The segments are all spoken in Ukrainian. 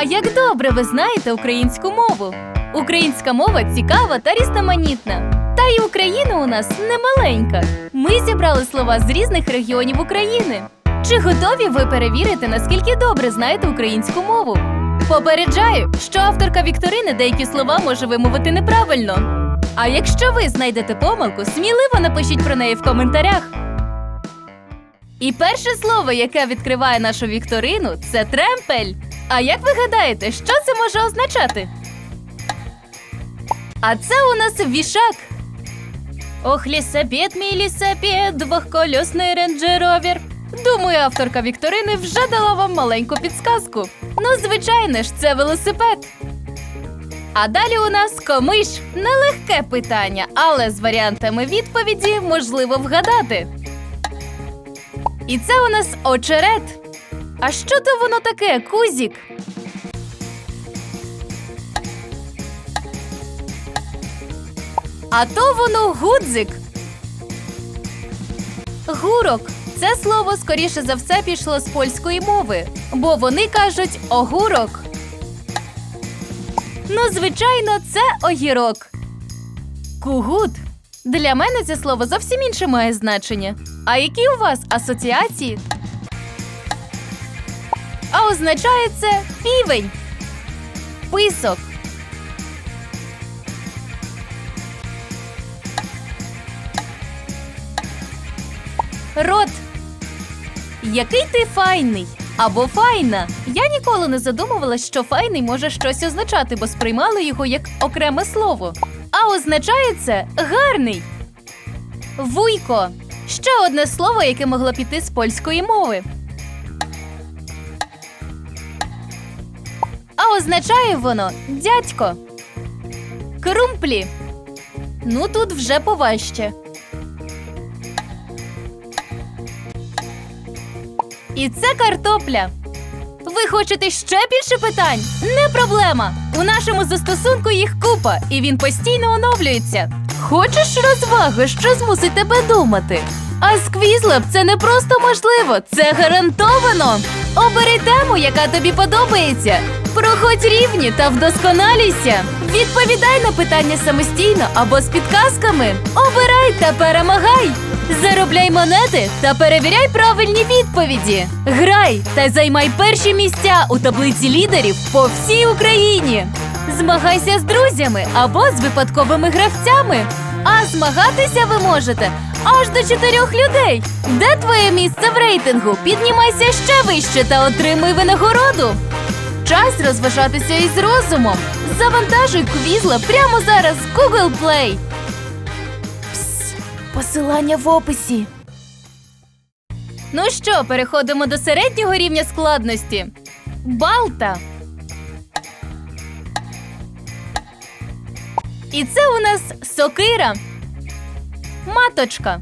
А як добре ви знаєте українську мову? Українська мова цікава та різноманітна. Та й Україна у нас не маленька. Ми зібрали слова з різних регіонів України. Чи готові ви перевірити, наскільки добре знаєте українську мову? Попереджаю, що авторка Вікторини деякі слова може вимовити неправильно. А якщо ви знайдете помилку, сміливо напишіть про неї в коментарях. І перше слово, яке відкриває нашу вікторину, це тремпель. А як ви гадаєте, що це може означати? А це у нас вішак. Ох, лісапед, мій лісапед, двохкольосний рейндж-ровер. Думаю, авторка Вікторини вже дала вам маленьку підсказку. Ну, звичайно ж, це велосипед. А далі у нас комиш. Нелегке питання, але з варіантами відповіді можливо вгадати. І це у нас очерет. А що то воно таке, кузік? А то воно гудзик. Гурок. Це слово скоріше за все пішло з польської мови, бо вони кажуть огурок. Ну, звичайно, це огірок. Кугут. Для мене це слово зовсім інше має значення. А які у вас асоціації? Означає це півень. Писок. Рот. Який ти файний або файна. Я ніколи не задумувалась, що файний може щось означати, бо сприймала його як окреме слово. А означає це гарний. Вуйко. Ще одне слово, яке могло піти з польської мови. А означає воно дядько. Крумплі. Ну тут вже поважче. І це картопля. Ви хочете ще більше питань? Не проблема. У нашому застосунку їх купа, і він постійно оновлюється. Хочеш розваги, що змусить тебе думати? А з Quizlab це не просто можливо, це гарантовано. Обери тему, яка тобі подобається. Проходь рівні та вдосконалюйся. Відповідай на питання самостійно або з підказками. Обирай та перемагай. Заробляй монети та перевіряй правильні відповіді. Грай та займай перші місця у таблиці лідерів по всій Україні. Змагайся з друзями або з випадковими гравцями. А змагатися ви можете аж до чотирьох людей. Де твоє місце в рейтингу? Піднімайся ще вище та отримуй винагороду. Час розважатися із розумом. Завантажуй квізла прямо зараз з Google Play. Пс, посилання в описі. Ну що, переходимо до середнього рівня складності. Балта. І це у нас сокира. Маточка.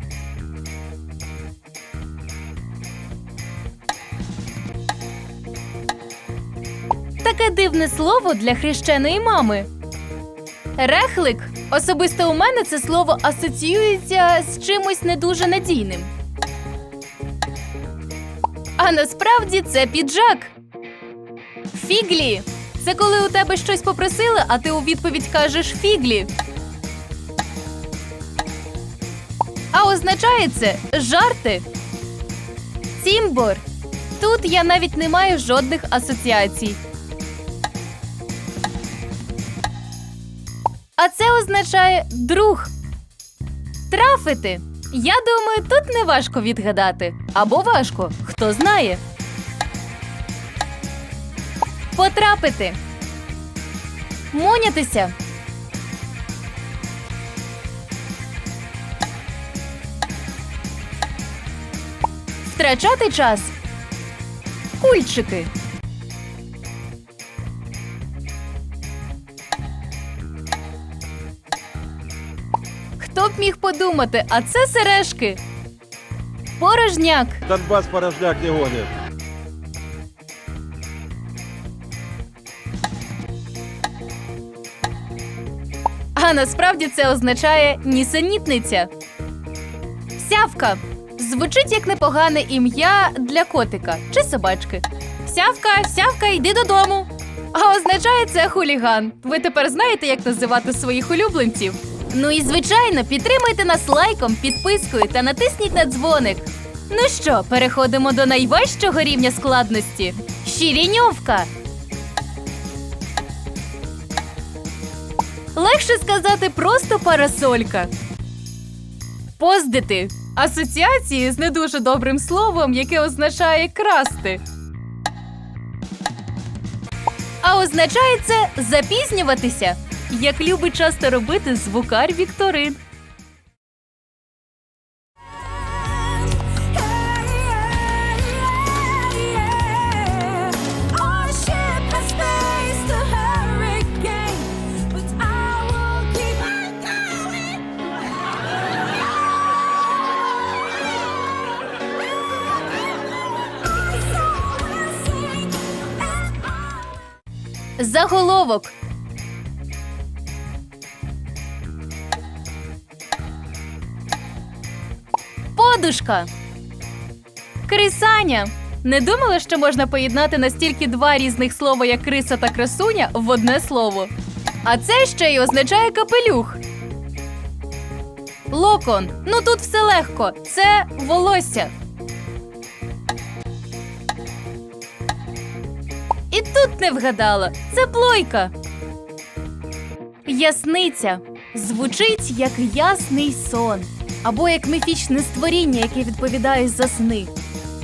Таке дивне слово для хрещеної мами. Рехлик. Особисто у мене це слово асоціюється з чимось не дуже надійним. А насправді це піджак. Фіглі. Це коли у тебе щось попросили, а ти у відповідь кажеш фіглі. А означає це жарти. Цімбор. Тут я навіть не маю жодних асоціацій. А це означає друг. Трафити. Я думаю, тут не важко відгадати. Або важко, хто знає. Потрапити. Монятися. Втрачати час. Кульчики. Б міг подумати, а це сережки. Порожняк. Донбас порожняк не гонит. А насправді це означає нісенітниця. Сявка. Звучить як непогане ім'я для котика чи собачки. Сявка, сявка, йди додому. А означає це хуліган. Ви тепер знаєте, як називати своїх улюбленців. Ну і звичайно, підтримайте нас лайком, підпискою та натисніть на дзвоник. Ну що, переходимо до найважчого рівня складності щиріньовка. Легше сказати просто парасолька. Поздити асоціації з не дуже добрим словом, яке означає красти. А означає це запізнюватися, як любить часто робити звукар Вікторин. Our Подушка. Крисаня. Не думала, що можна поєднати настільки два різних слова, як криса та красуня, в одне слово. А це ще й означає капелюх. Локон. Ну тут все легко. Це волосся. І тут не вгадала. Це плойка. Ясниця звучить як ясний сон, або як міфічне створіння, яке відповідає за сни.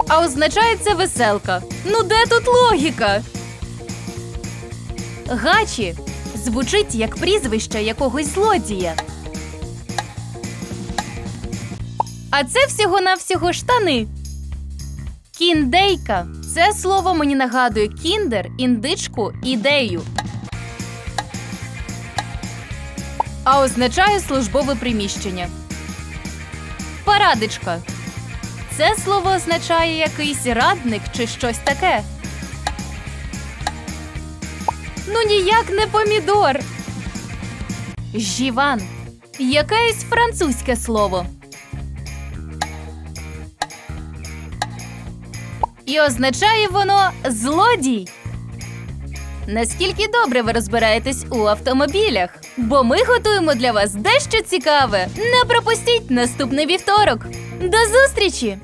А означає це веселка. Ну де тут логіка? Гачі звучить як прізвище якогось злодія. А це всього-навсього штани. Кіндейка це слово мені нагадує кіндер, індичку, ідею. А означає службове приміщення. Парадичка. Це слово означає якийсь радник чи щось таке. Ну ніяк не помідор. Жіван. Якесь французьке слово. І означає воно злодій. Наскільки добре ви розбираєтесь у автомобілях? Бо ми готуємо для вас дещо цікаве. Не пропустіть наступний вівторок. До зустрічі!